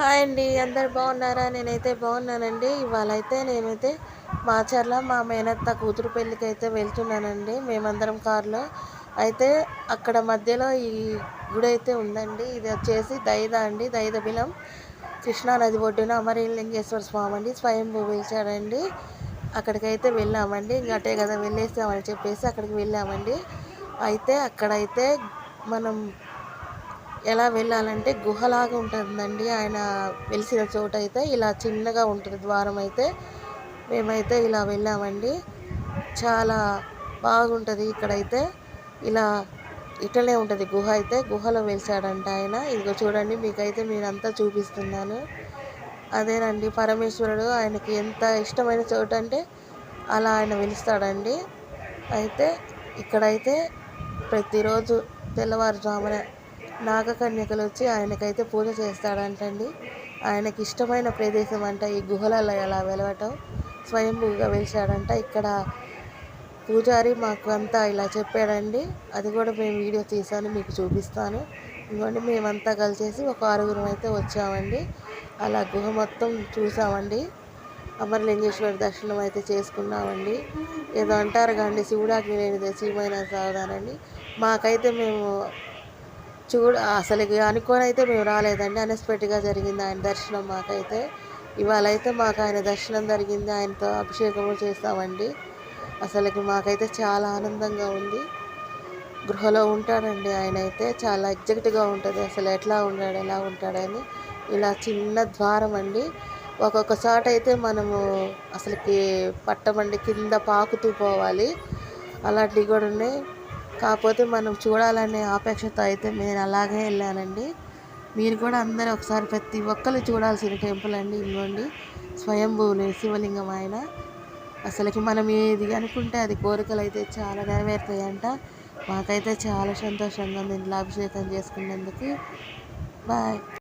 Hi అండి అందరు బాగున్నారా? నేనైతే బాగున్నానండి. ఇవాళ అయితే నేనైతే మాచర్ల మా మేనత్త కూతురు పెళ్ళికి అయితే వెళ్తున్నానండి. మేమందరం కారులో. అయితే అక్కడ మధ్యలో ఈ గుడి అయితే ఉందండి. ఇది వచ్చేసి దైద అండి. దైద బిలం. కృష్ణానది ఒడ్డున అమరలింగేశ్వర స్వామి అండి. స్వయంభూ పిలిచాడండి అక్కడికైతే వెళ్ళామండి. ఇంక అటే కదా వెళ్ళేసామని చెప్పేసి అక్కడికి వెళ్ళామండి. అయితే అక్కడైతే మనం ఎలా వెళ్ళాలంటే గుహలాగా ఉంటుందండి. ఆయన వెలిసిన చోట అయితే ఇలా చిన్నగా ఉంటుంది ద్వారం అయితే. మేమైతే ఇలా వెళ్ళామండి. చాలా బాగుంటుంది ఇక్కడైతే. ఇలా ఇట్లనే ఉంటుంది గుహ అయితే. గుహలో వెలిసాడంట ఆయన. ఇదిగో చూడండి మీకైతే మీరంతా చూపిస్తున్నాను. అదేనండి పరమేశ్వరుడు ఆయనకి ఎంత ఇష్టమైన చోటు అంటే అలా ఆయన వెలుస్తాడండి. అయితే ఇక్కడైతే ప్రతిరోజు తెల్లవారుజామున నాగకన్యకలు వచ్చి ఆయనకైతే పూజ చేస్తాడంటండి. ఆయనకి ఇష్టమైన ప్రదేశం అంట ఈ గుహలలో ఎలా వెలవటం. స్వయంభూగా వెలిచాడంట ఇక్కడ పూజారి మాకు అంతా ఇలా చెప్పాడండి. అది కూడా మేము వీడియో తీసాను మీకు చూపిస్తాను. ఇవ్వండి మేమంతా కలిసేసి ఒక ఆరుగురం అయితే వచ్చామండి. అలా గుహ మొత్తం చూసామండి. అమరలింగేశ్వర దర్శనం అయితే చేసుకున్నామండి. ఏదో అంటారు కానీ శివుడాకి లేనిదే శివమైన సాగుదానండి మాకైతే మేము చూడ అసలు అనుకొని అయితే మేము రాలేదండి. అన్ఎక్స్పెక్ట్గా జరిగింది ఆయన దర్శనం మాకైతే. ఇవాళ అయితే మాకు ఆయన దర్శనం జరిగింది. ఆయనతో అభిషేకము చేస్తామండి. అసలుకి మాకైతే చాలా ఆనందంగా ఉంది. గృహలో ఉంటాడండి ఆయన అయితే చాలా ఎగ్జాక్ట్గా ఉంటుంది. అసలు ఎట్లా ఉన్నాడు ఎలా ఉంటాడని. ఇలా చిన్న ద్వారం అండి ఒక్కొక్క చోట అయితే మనము అసలుకి పట్టమండి. కింద పాకుతూ పోవాలి. అలాంటివి కూడా ఉన్నాయి. కాకపోతే మనం చూడాలనే ఆపేక్షతో అయితే నేను అలాగే వెళ్ళానండి. మీరు కూడా అందరూ ఒకసారి ప్రతి ఒక్కరు చూడాల్సిన టెంపుల్ అండి ఇవ్వండి. స్వయంభూని శివలింగం ఆయన. అసలుకి మనం ఏది అనుకుంటే అది కోరికలు అయితే చాలా నెరవేరుతాయంట. మాకైతే చాలా సంతోషంగా ఉంది ఇంట్లో అభిషేకం చేసుకున్నందుకు. బాయ్.